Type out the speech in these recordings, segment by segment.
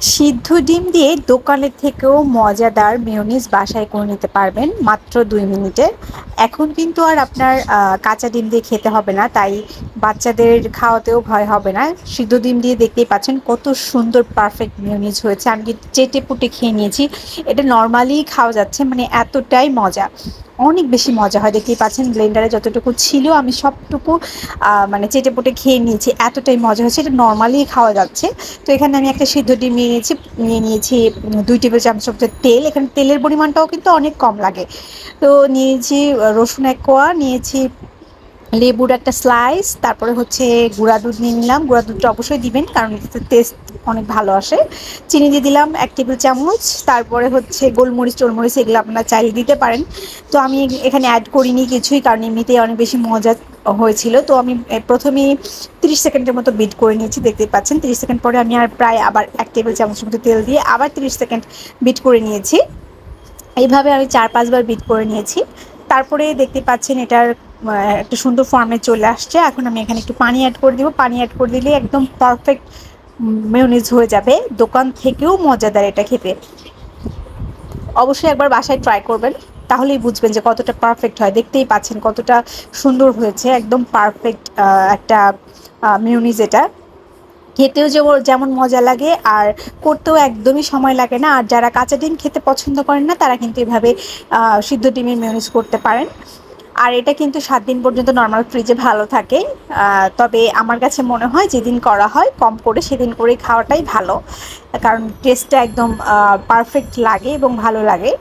সিদ্ধ ডিম দিয়ে দোকানের থেকেও মজাদার মেয়োনিজ বাসায় করে নিতে পারবেন মাত্র দুই মিনিটে। এখন কিন্তু আর আপনার কাঁচা ডিম দিয়ে খেতে হবে না, তাই বাচ্চাদের খাওয়াতেও ভয় হবে না। সিদ্ধ ডিম দিয়ে দেখতেই পাচ্ছেন কত সুন্দর পারফেক্ট মেয়োনিজ হয়েছে। আমি চেটে পুটে খেয়ে নিয়েছি। এটা নর্মালি খাওয়া যাচ্ছে মানে এতটাই মজা। অনেক বেশি মজা হয়। দেখতেই পাচ্ছেন ব্লেন্ডারে যতটুকু ছিল, আমি সবটুকু মানে চেটে পুটে খেয়ে নিয়েছি। এতটাই মজা হয়েছে, এটা নর্মালি খাওয়া যাচ্ছে। তো এখানে আমি একটা সিদ্ধ ডিম নিয়ে নিয়েছি নিয়ে নিয়েছি দুই টেবিল চামচ তেল। এখানে তেলের পরিমাণটাও কিন্তু অনেক কম লাগে। তো নিয়েছি রসুন এক কোয়া, নিয়েছি লেবুর একটা স্লাইস তারপরে হচ্ছে গুঁড়া দুধ নিয়ে নিলাম। গুঁড়া দুধটা অবশ্যই দিবেন, কারণ টেস্ট অনেক ভালো আসে। চিনি দিয়ে দিলাম এক টেবিল চামচ, তারপরে হচ্ছে গোলমরিচ টোলমরিচ এগুলো আপনারা চাইলে দিতে পারেন। তো আমি এখানে অ্যাড করিনি কিছুই, কারণ এমনিতেই অনেক বেশি মজা হয়েছিল। তো আমি প্রথমেই তিরিশ সেকেন্ডের মতো বিট করে নিয়েছি, দেখতে পাচ্ছেন। তিরিশ সেকেন্ড পরে আমি আর প্রায় আবার এক টেবিল চামচ মতো তেল দিয়ে আবার তিরিশ সেকেন্ড বিট করে নিয়েছি। এইভাবে আমি চার পাঁচবার বিট করে নিয়েছি। তারপরে দেখতে পাচ্ছেন এটার একটা সুন্দর ফর্মে চলে আসছে। এখন আমি এখানে একটু পানি অ্যাড করে দিব। পানি অ্যাড করে দিলে একদম পারফেক্ট মেয়নিজ হয়ে যাবে। দোকান থেকেও মজাদার এটা খেতে। অবশ্যই একবার বাসায় ট্রাই করবেন। তাহলেই বুঝবেন যে কতটা পারফেক্ট হয়। দেখতেই পাচ্ছেন কতটা সুন্দর হয়েছে। একদম পারফেক্ট একটা মিউনিজ এটা। খেতেও যেমন মজা লাগে আর করতেও একদমই সময় লাগে না। আর যারা কাঁচা ডিম খেতে পছন্দ করেন না, তারা কিন্তু এভাবে সিদ্ধ ডিমের মেয়নিজ করতে পারেন। আর এটা কিন্তু সাত দিন পর্যন্ত নর্মাল ফ্রিজে ভালো থাকে। তবে আমার কাছে মনে হয় যেদিন করা হয়, কম করে সেদিন করে খাওয়াটাই ভালো। কারণ টেস্টটা একদম পারফেক্ট লাগে এবং ভালো লাগে।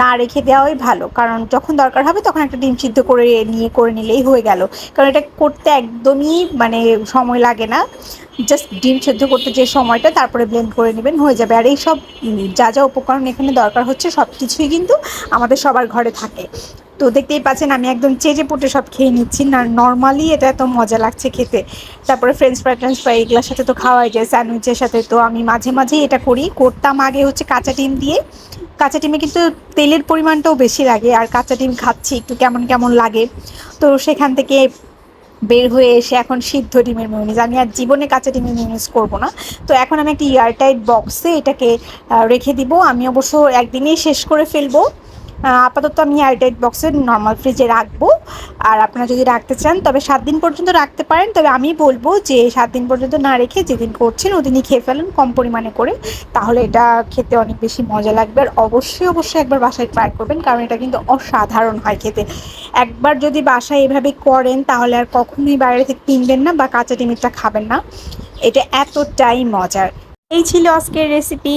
না রেখে দেওয়াই ভালো। কারণ যখন দরকার হবে তখন একটা ডিম সিদ্ধ করে নিয়ে, করে নিলেই হয়ে গেল। কারণ এটা করতে একদমই মানে সময় লাগে না। জাস্ট ডিম সেদ্ধ করতে যে সময়টা, তারপরে ব্লেন্ড করে নেবেন, হয়ে যাবে। আর এই সব যা যা উপকরণ এখানে দরকার হচ্ছে সব কিছুই কিন্তু আমাদের সবার ঘরে থাকে। তো দেখতেই পাচ্ছেন, আমি একদম চেজে পুটে সব খেয়ে নিচ্ছি। না নর্মালি এটা এত মজা লাগছে খেতে। তারপরে ফ্রেঞ্চ ফ্রাই ট্রেঞ্চ ফ্রাই এগুলোর সাথে তো খাওয়াই যায়, স্যান্ডউইচের সাথে। তো আমি মাঝে মাঝেই এটা করি। করতাম আগে হচ্ছে কাঁচা ডিম দিয়ে। কাঁচা ডিমে কিন্তু তেলের পরিমাণটাও বেশি লাগে, আর কাঁচা ডিম খাচ্ছি, একটু কেমন কেমন লাগে। তো সেখান থেকে বের হয়ে এসে এখন সিদ্ধ ডিমের মিউনিস আমি আর জীবনে কাঁচা ডিমের মিউনিস করব না। তো এখন আমি একটা এয়ারটাইট বক্সে এটাকে রেখে দিব। আমি অবশ্য একদিনেই শেষ করে ফেলব। আপাতত আমি এয়ারটাইট বক্সে নর্মাল ফ্রিজে রাখব। আর আপনারা যদি রাখতে চান, তবে সাত দিন পর্যন্ত রাখতে পারেন। তবে আমি বলব যে, সাত দিন পর্যন্ত না রেখে যেদিন করছেন, ওদিনই খেয়ে ফেলেন কম পরিমাণে করে। তাহলে এটা খেতে অনেক বেশি মজা লাগবে। আর অবশ্যই অবশ্যই একবার বাসায় ট্রাই করবেন, কারণ এটা কিন্তু অসাধারণ হয় খেতে। একবার যদি বাসায় এভাবে করেন, তাহলে আর কখনোই বাইরে থেকে কিনবেন না বা কাঁচা ডিমিরটা খাবেন না। এটা এতটাই মজার। এই ছিল আজকের রেসিপি